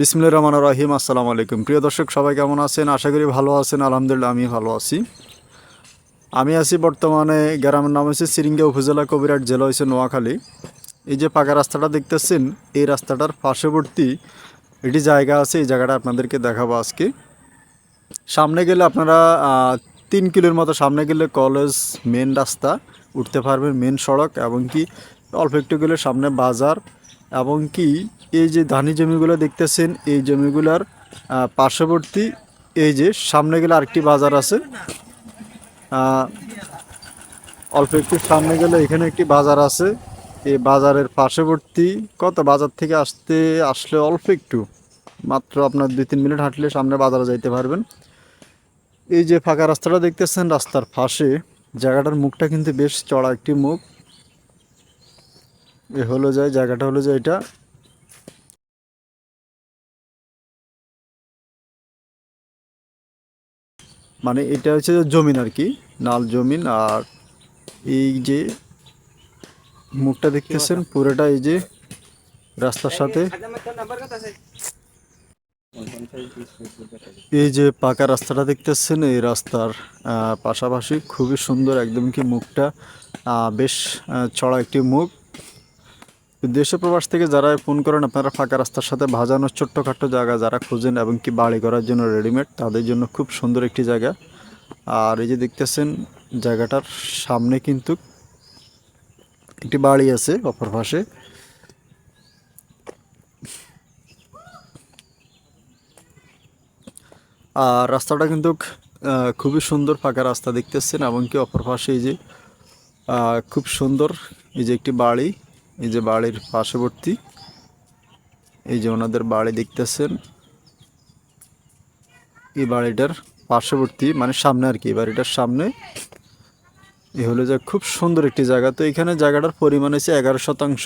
বিসমুল্লাহ রহমান রাহিম, আসসালামু আলাইকুম। প্রিয় দর্শক, সবাই কেমন আছেন? আশা করি ভালো আছেন, আলহামদুলিল্লাহ আমি ভালো আছি। আমি আছি বর্তমানে গ্রামের নাম হচ্ছে সিরিঙ্গা উপজেলা কবিরাট জেলা হয়েছে নোয়াখালী। এই যে পাকা রাস্তাটা দেখতেছেন, এই রাস্তাটার পার্শ্ববর্তী এটি জায়গা আছে, এই জায়গাটা আপনাদেরকে দেখাবো আজকে। সামনে গেলে আপনারা তিন কিলোর মতো সামনে গেলে কলেজ মেন রাস্তা, উঠতে পারবেন মেন সড়ক এবং কি অল্প একটু গেলে সামনে বাজার এবং কি এই যে ধানি জমিগুলো দেখতেছেন, এই জমিগুলার পার্শ্ববর্তী এই যে সামনে গেলে আরেকটি বাজার আছে। অল্প একটু সামনে গেলে এখানে একটি বাজার আছে। এই বাজারের পার্শ্ববর্তী কত বাজার থেকে আসতে, আসলে অল্প একটু। মাত্র আপনার দুই তিন মিনিট হাঁটলে সামনে বাজারে যাইতে পারবেন। এই যে ফাঁকা রাস্তাটা দেখতেছেন, রাস্তার পাশে। জায়গাটার মুখটা কিন্তু বেশ চড়া একটি মুখ। এ হলো যায়, জায়গাটা হলো যে এটা। মানে এটা হচ্ছে জমিন আর কি, নাল জমিন আর এই যে মুখটা দেখতেছেন, পুরোটা এই যে রাস্তার সাথে। এই যে পাকা রাস্তাটা দেখতেছেন, এই রাস্তার পাশাপাশি খুবই সুন্দর একদম কি মুখটা বেশ চড়া একটি মুখ। দেশ প্রবাস থেকে যারা ফোন করেন, আপনারা ফাঁকা রাস্তার সাথে ভাজানো ছোট্টখাট্ট জায়গা যারা খুঁজেন এবং কি বাড়ি করার জন্য রেডিমেড তাদের জন্য খুব সুন্দর একটি জায়গা। আর এই যে দেখতেছেন, জায়গাটার সামনে কিন্তু একটি বাড়ি আছে অপর পাশে। আর রাস্তাটা কিন্তু খুবই সুন্দর ফাঁকা রাস্তা দেখতেছেন এমনকি অপর পাশে এই যে খুব সুন্দর এই যে একটি বাড়ি। এই যে বাড়ির পার্শ্ববর্তী, এই যে ওনাদের বাড়ি দেখতেছেন, এই বাড়িটার পার্শ্ববর্তী মানে সামনে আর কি, এই বাড়িটার সামনে, এ হলো যে খুব সুন্দর একটি জায়গা। তো এখানে জায়গাটার পরিমাণ হচ্ছে এগারো শতাংশ।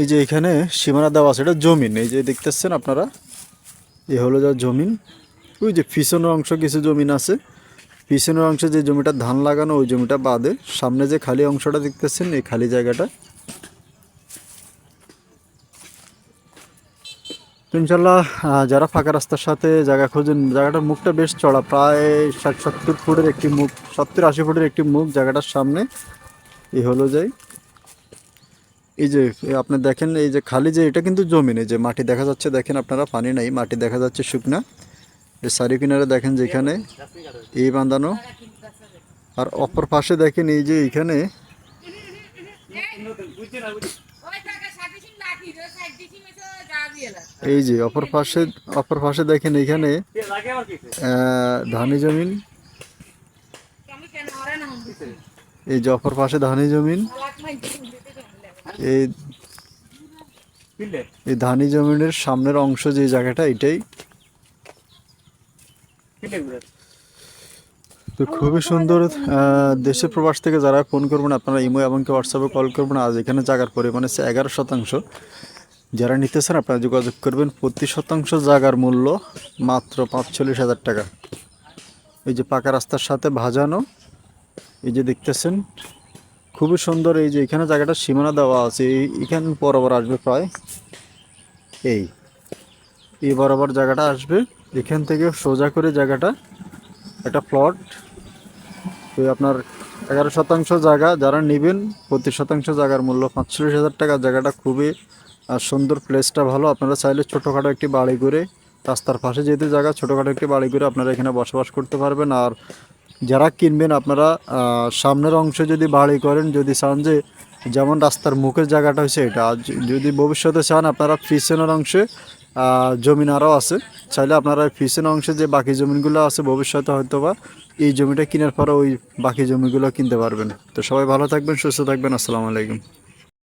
এই যে এখানে সীমানা দেওয়া আছে, এটা জমিন এই যে দেখতেছেন আপনারা, এ হলো যা জমিন। ওই যে পিছনের অংশ কিছু জমিন আছে। পিছনের অংশে যে জমিটা ধান লাগানো, ওই জমিটা বাদে সামনে যে খালি অংশটা দেখতেছেন, এই খালি জায়গাটা। ইনশাল্লাহ যারা ফাঁকা রাস্তার সাথে জায়গা খোঁজেন, জায়গাটার মুখটা বেশ চড়া প্রায় ষাট, সত্তর ফুটের একটি মুখ, সত্তর, আশি ফুটের একটি মুখ জায়গাটার সামনে। এই হলো যাই। এই যে আপনি দেখেন, এই যে খালি যে, এটা কিন্তু জমিন এই যে মাটি দেখা যাচ্ছে, দেখেন আপনারা, পানি নাই, মাটি দেখা যাচ্ছে শুকনা। এই সারি কিনারে দেখেন যেখানে এই বাঁধানো আর অপর পাশে দেখেন এই যে এলা। এই যে অপর পাশে অপর পাশে দেখেন এখানে ধানি জমিন এই যে অপর পাশে ধানি জমিন এই ধানি জমিনের সামনের অংশ যে জায়গাটা, এটাই তো খুবই সুন্দর দেশে প্রবাস থেকে যারা ফোন করবেন, আপনারা ইমো এবং হোয়াটসঅ্যাপে কল করবেন। আজ এখানে জায়গার পরিমাণ হচ্ছে এগারো শতাংশ। যারা নিতে চান, আপনারা যোগাযোগ করবেন। প্রতি শতাংশ জায়গার মূল্য মাত্র পাঁচচল্লিশ হাজার টাকা। এই যে পাকা রাস্তার সাথে ভাজানো, এই যে দেখতেছেন, খুবই সুন্দর। এই যে এখানে জায়গাটা সীমানা দেওয়া আছে এখানে বরাবর আসবে প্রায়। এই এই বরাবর জায়গাটা আসবে। এখান থেকে সোজা করে জায়গাটা একটা প্লট তো আপনার এগারো শতাংশ জায়গা যারা নেবেন প্রতি শতাংশ জায়গার মূল্য পাঁচচল্লিশ হাজার টাকা জায়গাটা খুবই আহ, সুন্দর প্লেসটা ভালো। আপনারা চাইলে ছোটোখাটো একটি বাড়ি করে রাস্তার পাশে যেহেতু জায়গা ছোটোখাটো একটি বাড়ি করে আপনারা এখানে বসবাস করতে পারবেন। আর যারা কিনবেন আপনারা সামনের অংশে যদি বাড়ি করেন যদি চান যে যেমন রাস্তার মুখের জায়গাটা হয়েছে এটা আর যদি ভবিষ্যতে চান আপনারা পিছনের অংশে জমিন আরও আছে। চাইলে আপনারা পিছনের অংশে যে বাকি জমিনগুলো আছে, ভবিষ্যতে হয়তো বা এই জমিটা কেনার পরে ওই বাকি জমিগুলো কিনতে পারবেন। তো সবাই ভালো থাকবেন, সুস্থ থাকবেন, আসসালামু আলাইকুম।